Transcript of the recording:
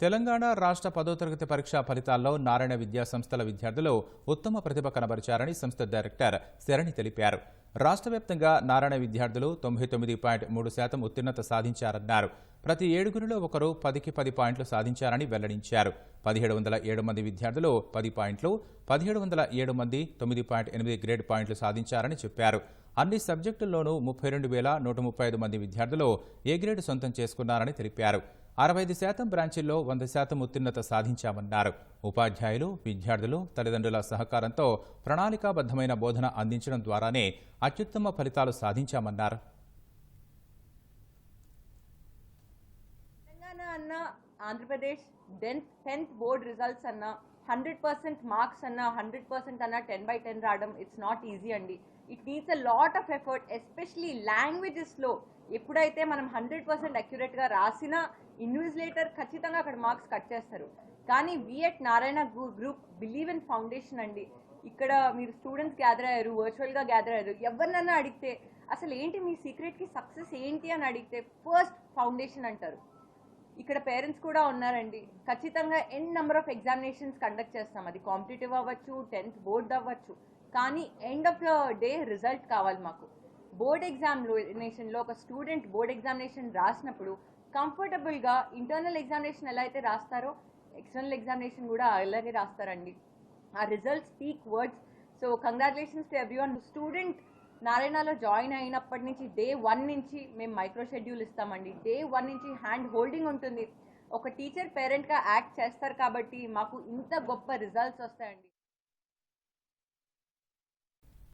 తెలంగాణ రాష్ట్ర పదో తరగతి పరీక్షా ఫలితాల్లో నారాయణ విద్యా సంస్థల విద్యార్థులు ఉత్తమ ప్రతిభ కనబరిచారని సంస్థ డైరెక్టర్ శరణి తెలిపారు. రాష్ట్ర వ్యాప్తంగా నారాయణ విద్యార్థులు తొంభై తొమ్మిది పాయింట్ మూడు శాతం ఉత్తీర్ణత సాధించారన్నారు. ప్రతి ఏడుగురిలో ఒకరు పదికి పది పాయింట్లు సాధించారని వెల్లడించారు. పదిహేడు వందల ఏడు మంది విద్యార్థులు పది పాయింట్లు పదిహేడు వందల ఏడు మంది తొమ్మిది పాయింట్ ఎనిమిది గ్రేడ్ పాయింట్లు సాధించారని చెప్పారు. అన్ని సబ్జెక్టుల్లోనూ ముప్పై రెండు వేల నూట ముప్పై ఐదు మంది విద్యార్థులు ఏ గ్రేడ్ సొంతం చేసుకున్నారని తెలిపారు. అరవై ఐదు శాతం బ్రాంచీల్లో వంద శాతం ఉత్తీర్ణత సాధించామన్నారు. ఉపాధ్యాయులు విద్యార్థులు తల్లిదండ్రుల సహకారంతో ప్రణాళికాబద్ధమైన బోధన అందించడం ద్వారానే అత్యుత్తమ ఫలితాలు సాధించామన్నారు. తెలంగాణ అన్న Andhra Pradesh tenth tenth board results అన్న హండ్రెడ్ పర్సెంట్ మార్క్స్ అన్న హండ్రెడ్ పర్సెంట్ అన్న టెన్ బై టెన్ రావడం ఇట్స్ నాట్ ఈజీ అండి. It needs a lot of effort especially లాంగ్వేజెస్లో ఎప్పుడైతే మనం హండ్రెడ్ పర్సెంట్ అక్యురేట్గా రాసిన ఇన్విజిలేటర్ ఖచ్చితంగా అక్కడ మార్క్స్ కట్ చేస్తారు. కానీ we at Narayana group believe in foundation అండి. ఇక్కడ మీరు స్టూడెంట్స్ గ్యాదర్ అయ్యారు వర్చువల్గా గ్యాదర్ అయ్యారు ఎవరినన్నా అడిగితే అసలు ఏంటి మీ సీక్రెట్కి సక్సెస్ ఏంటి? అని అడిగితే ఫస్ట్ ఫౌండేషన్ అంటారు. ఇక్కడ పేరెంట్స్ కూడా ఉన్నారండి. ఖచ్చితంగా n number of examinations conduct చేస్తాం. అది కాంపిటేటివ్ అవ్వచ్చు టెన్త్ బోర్డ్ అవ్వచ్చు. కానీ end of the day result కావాలి మాకు. బోర్డ్ ఎగ్జామినేషన్లో ఒక స్టూడెంట్ బోర్డ్ ఎగ్జామినేషన్ రాసినప్పుడు కంఫర్టబుల్గా ఇంటర్నల్ ఎగ్జామినేషన్ ఎలా అయితే రాస్తారో ఎక్స్టర్నల్ ఎగ్జామినేషన్ కూడా అలాగే రాస్తారండి. ఆ result speak words so congratulations to everyone student నారాయణలో join అయినప్పటి నుంచి డే వన్ నుంచి మేము మైక్రో షెడ్యూల్ ఇస్తామండి. డే వన్ నుంచి హ్యాండ్ హోల్డింగ్ ఉంటుంది. ఒక టీచర్ పేరెంట్గా యాక్ట్ చేస్తారు కాబట్టి మాకు ఇంత గొప్ప రిజల్ట్స్ వస్తాయండి.